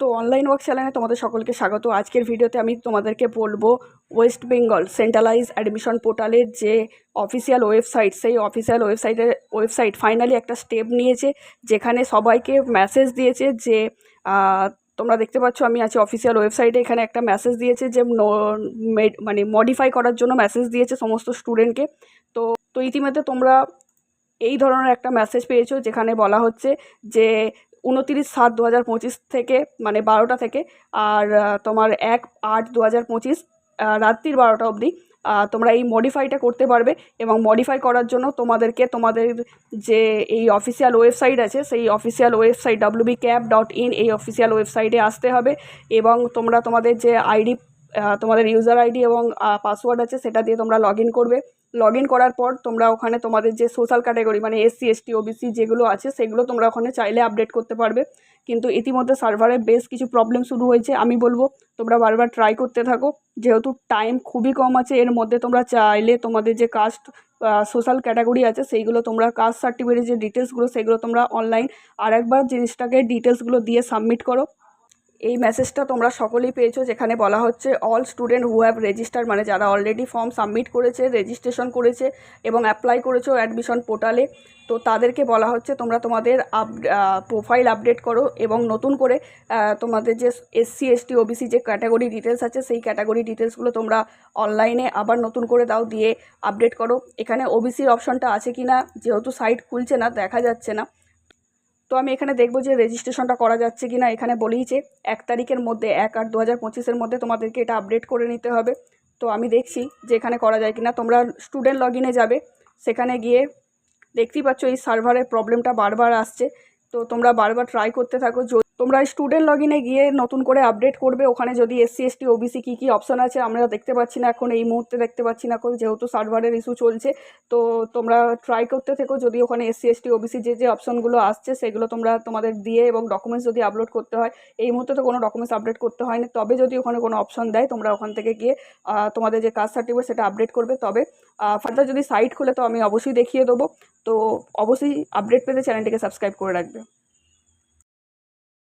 তো online work চ্যানেলে তোমাদের সকলকে স্বাগত। আজকের ভিডিওতে আমি তোমাদেরকে বলব ওয়েস্ট বেঙ্গল সেন্ট্রালাইজ অ্যাডমিশন পোর্টালের যে অফিসিয়াল ওয়েবসাইট সেই অফিসিয়াল ওয়েবসাইটের ওয়েবসাইট ফাইনালি একটা স্টেপ নিয়েছে, যেখানে সবাইকে মেসেজ দিয়েছে যে তোমরা দেখতে পাচ্ছ আমি আছি অফিসিয়াল ওয়েবসাইটে এখানে একটা মেসেজ দিয়েছে যে মানে মডিফাই করার জন্য মেসেজ দিয়েছে সমস্ত স্টুডেন্টকে তো তো ইতিমধ্যে তোমরা এই ধরনের একটা মেসেজ পেয়েছ, যেখানে বলা হচ্ছে যে উনতিরিশ সাত দু হাজার পঁচিশ থেকে মানে বারোটা থেকে, আর তোমার এক আট দু হাজার পঁচিশ রাত্রির বারোটা অবধি তোমরা এই মডিফাইটা করতে পারবে এবং মডিফাই করার জন্য তোমাদেরকে তোমাদের যে এই অফিসিয়াল ওয়েবসাইট আছে, সেই official website WB cap dot in এই অফিসিয়াল ওয়েবসাইটে আসতে হবে এবং তোমরা তোমাদের যে আইডি তোমাদের ইউজার আইডি এবং পাসওয়ার্ড আছে, সেটা দিয়ে তোমরা লগ করবে। লগ করার পর তোমরা ওখানে তোমাদের যে সোশ্যাল ক্যাটাগরি মানে এসসি এসটি ওবিসি যেগুলো আছে, সেগুলো তোমরা ওখানে চাইলে আপডেট করতে পারবে। কিন্তু ইতিমধ্যে সার্ভারে বেশ কিছু প্রবলেম শুরু হয়েছে, আমি বলব, তোমরা বারবার ট্রাই করতে থাকো। যেহেতু টাইম খুবই কম আছে, এর মধ্যে তোমরা চাইলে তোমাদের যে কাস্ট সোশ্যাল ক্যাটাগরি আছে, সেইগুলো তোমরা কাস্ট সার্টিফিকেটের যে ডিটেলসগুলো সেগুলো তোমরা অনলাইন আর একবার জিনিসটাকে ডিটেলসগুলো দিয়ে সাবমিট করো। এই মেসেজটা তোমরা সকলেই পেয়েছ, যেখানে বলা হচ্ছে all student who have register মানে যারা অলরেডি ফর্ম সাবমিট করেছে রেজিস্ট্রেশন করেছে এবং অ্যাপ্লাই করেছ অ্যাডমিশন পোর্টালে তো তাদেরকে বলা হচ্ছে, তোমরা তোমাদের আপ প্রোফাইল আপডেট করো এবং নতুন করে তোমাদের যে এসসি এসটি ওবিসি যে ক্যাটাগরি ডিটেলস আছে, সেই ক্যাটাগরি ডিটেলসগুলো তোমরা অনলাইনে আবার নতুন করে দাও, দিয়ে আপডেট করো। এখানে ওবিসির অপশনটা আছে কি না যেহেতু সাইট খুলছে না, দেখা যাচ্ছে না। তো আমি এখানে দেখব যে রেজিস্ট্রেশনটা করা যাচ্ছে কি না এখানে বলেইছে এক তারিখের মধ্যে, এক আট দু হাজার পঁচিশের মধ্যে তোমাদেরকে এটা আপডেট করে নিতে হবে। তো আমি দেখছি যে এখানে করা যায় কি না তোমরা স্টুডেন্ট লগ যাবে। সেখানে গিয়ে দেখতেই পাচ্ছ এই সার্ভারের প্রবলেমটা বারবার আসছে। তো তোমরা বারবার ট্রাই করতে থাকো। তোমরা স্টুডেন্ট লগ গিয়ে নতুন করে আপডেট করবে, ওখানে যদি এসসি এসটি ওবিসি কী কী অপশন আছে আমরা দেখতে পাচ্ছি না এখন, এই মুহূর্তে দেখতে পাচ্ছি না এখন, যেহেতু সার্ভারের ইস্যু চলছে, তো তোমরা ট্রাই করতে থেকো, যদি ওখানে এসসি এসটি ওবিসি যে যে অপশনগুলো আসছে, সেগুলো তোমরা তোমাদের দিয়ে এবং ডকুমেন্টস যদি আপলোড করতে হয়, এই মুহূর্তে তো কোনো ডকুমেন্টস আপডেট করতে হয়নি, তবে যদি ওখানে কোনো অপশন দেয়, তোমরা ওখান থেকে গিয়ে তোমাদের যে কাস্ট সার্টিফিকেট সেটা আপডেট করবে, তবে ফার্দার যদি সাইট খুলে, তো আমি অবশ্যই দেখিয়ে দেবো, তো অবশ্যই আপডেট পেতে চ্যানেলটিকে সাবস্ক্রাইব করে রাখবে।